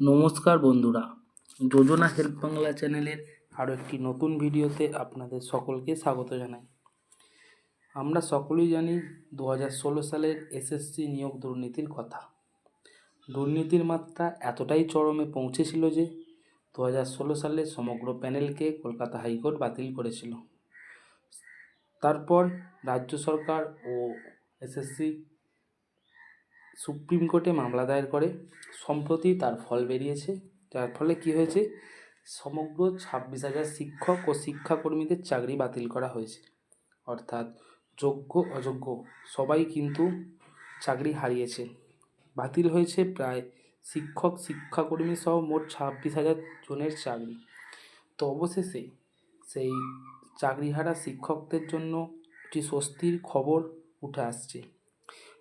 নমস্কার বন্ধুরা। যোজনা হেল্প বাংলা চ্যানেলের আরও একটি নতুন ভিডিওতে আপনাদের সকলকে স্বাগত জানাই। আমরা সকলেই জানি দু হাজার ষোলো সালের এসএসসি নিয়োগ দুর্নীতির কথা। দুর্নীতির মাত্রা এতটাই চরমে পৌঁছেছিল যে দু হাজার ষোলো সালে সমগ্র প্যানেলকে কলকাতা হাইকোর্ট বাতিল করেছিল। তারপর রাজ্য সরকার ও এসএসসি সুপ্রিম কোর্টে মামলা দায়ের করে, সম্প্রতি তার ফল বেরিয়েছে। যার ফলে কী হয়েছে? সমগ্র ছাব্বিশ হাজার শিক্ষক ও শিক্ষাকর্মীদের চাকরি বাতিল করা হয়েছে। অর্থাৎ যোগ্য, অযোগ্য সবাই কিন্তু চাকরি হারিয়েছে। বাতিল হয়েছে প্রায় শিক্ষক, শিক্ষাকর্মী সহ মোট ছাব্বিশ হাজার জনের চাকরি। তো অবশেষে সেই চাকরিহারা শিক্ষকদের জন্য একটি স্বস্তির খবর উঠে আসছে।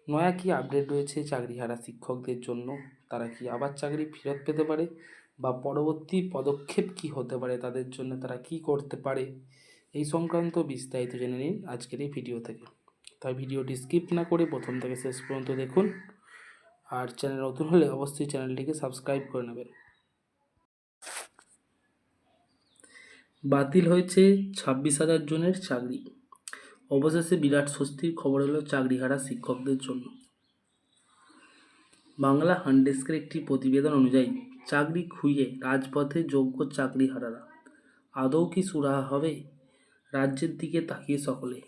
নয়া কি আপডেট রয়েছে চাকরিহারা শিক্ষকদের জন্য? তারা কি আবার চাকরি ফেরত পেতে পারে? বা পরবর্তী পদক্ষেপ কি হতে পারে তাদের জন্য তারা কি করতে পারে? এই সংক্রান্ত বিস্তারিত জেনে নিন আজকের এই ভিডিও থেকে। তাই ভিডিওটি স্কিপ না করে প্রথম থেকে শেষ পর্যন্ত দেখুন। আর চ্যানেল নতুন হলে অবশ্যই চ্যানেলটিকে সাবস্ক্রাইব করে নেবেন। বাতিল হয়েছে ছাব্বিশ হাজার জনের চাকরি। অবশেষে বিরাট স্বস্তির খবর এলো চাকরিহারা শিক্ষকদের জন্য। বাংলা হান্ডেস্কের একটি প্রতিবেদন অনুযায়ী, চাকরি খুইয়ে রাজপথে যোগ্য চাকরি চাকরিহারারা। আদৌ কি সুরাহা হবে? রাজ্যের দিকে তাকিয়ে সকলে।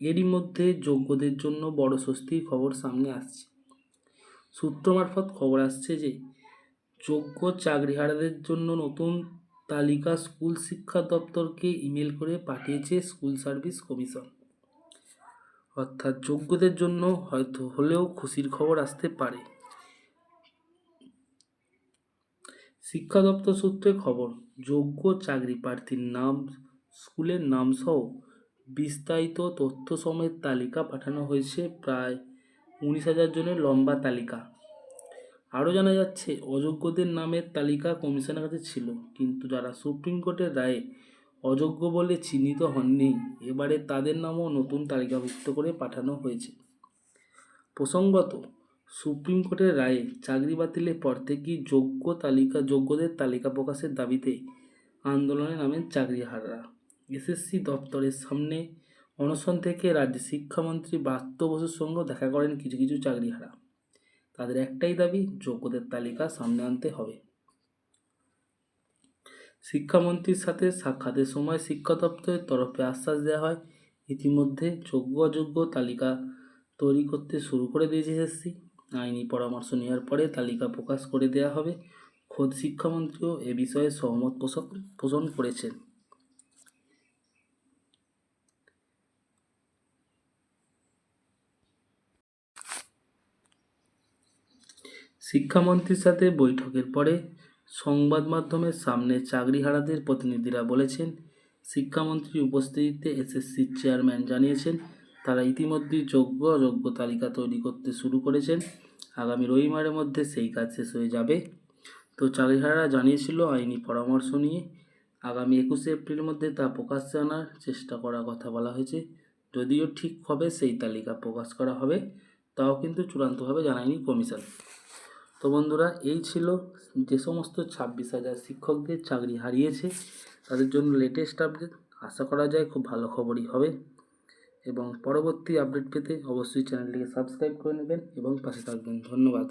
এরই মধ্যে যোগ্যদের জন্য বড় স্বস্তির খবর সামনে আসছে। সূত্র মারফত খবর আসছে যে, যোগ্য চাকরিহারাদের জন্য নতুন তালিকা স্কুল শিক্ষা দপ্তরকে ইমেল করে পাঠিয়েছে স্কুল সার্ভিস কমিশন। অর্থাৎ যোগ্যদের জন্য হয়তো হলেও খুশির খবর আসতে পারে। শিক্ষা দপ্তর সূত্রে খবর, যোগ্য চাকরি প্রার্থীর নাম, স্কুলের নাম সহ বিস্তারিত তথ্য সমেত তালিকা পাঠানো হয়েছে প্রায় উনিশ হাজার জনের লম্বা তালিকা। আরও জানা যাচ্ছে, অযোগ্যদের নামের তালিকা কমিশনের কাছে ছিল, কিন্তু যারা সুপ্রিম কোর্টের রায়ে অযোগ্য বলে চিহ্নিত হননি। এবারে তাদের নামও নতুন তালিকাভুক্ত করে পাঠানো হয়েছে। প্রসঙ্গত, সুপ্রিম কোর্টের রায়ে চাকরি বাতিলের পর থেকেই যোগ্য তালিকা, যোগ্যদের তালিকা প্রকাশের দাবিতে আন্দোলনে নামেন চাকরিহাররা। এসএসসি দপ্তরের সামনে অনশন থেকে রাজ্য শিক্ষামন্ত্রী ব্রাত্য বসুর সঙ্গেও দেখা করেন কিছু কিছু চাকরিহারা। তাদের একটাই দাবি, যোগ্যদের তালিকা সামনে আনতে হবে। শিক্ষামন্ত্রীর সাথে সাক্ষাতের সময় শিক্ষা দপ্তরের তরফে আশ্বাস দেওয়া হয়। ইতিমধ্যে যোগ্য অযোগ্য তালিকা তৈরি করতে শুরু করে দিয়েছে এসএসসি। আইনি পরামর্শ নেওয়ার পরে তালিকা প্রকাশ করে দেওয়া হবে। খোদ শিক্ষামন্ত্রীও এ বিষয়ে সহমত পোষণ করেছেন। শিক্ষামন্ত্রীর সাথে বৈঠকের পরে সংবাদ মাধ্যমের সামনে চাকরিহারাদের প্রতিনিধিরা বলেছেন, শিক্ষামন্ত্রীর উপস্থিতিতে এসএসসির চেয়ারম্যান জানিয়েছেন, তারা ইতিমধ্যেই যোগ্য অযোগ্য তালিকা তৈরি করতে শুরু করেছেন। আগামী রবিবারের মধ্যে সেই কাজ শেষ হয়ে যাবে। তো চাকরিহারারা জানিয়েছিল, আইনি পরামর্শ নিয়ে আগামী একুশে এপ্রিলের মধ্যে তা প্রকাশ্যে আনার চেষ্টা করার কথা বলা হয়েছে। যদিও ঠিক হবে সেই তালিকা প্রকাশ করা হবে, তাও কিন্তু চূড়ান্তভাবে জানায়নি কমিশন। তো বন্ধুরা, এই ছিল যে সমস্ত ছাব্বিশ হাজার শিক্ষকদের চাকরি হারিয়েছে। তাদের জন্য লেটেস্ট আপডেট আশা করা যায় খুব ভালো খবরই হবে। এবং পরবর্তী আপডেট পেতে অবশ্যই চ্যানেলটিকে সাবস্ক্রাইব করে নেবেন এবং পাশে থাকবেন। ধন্যবাদ।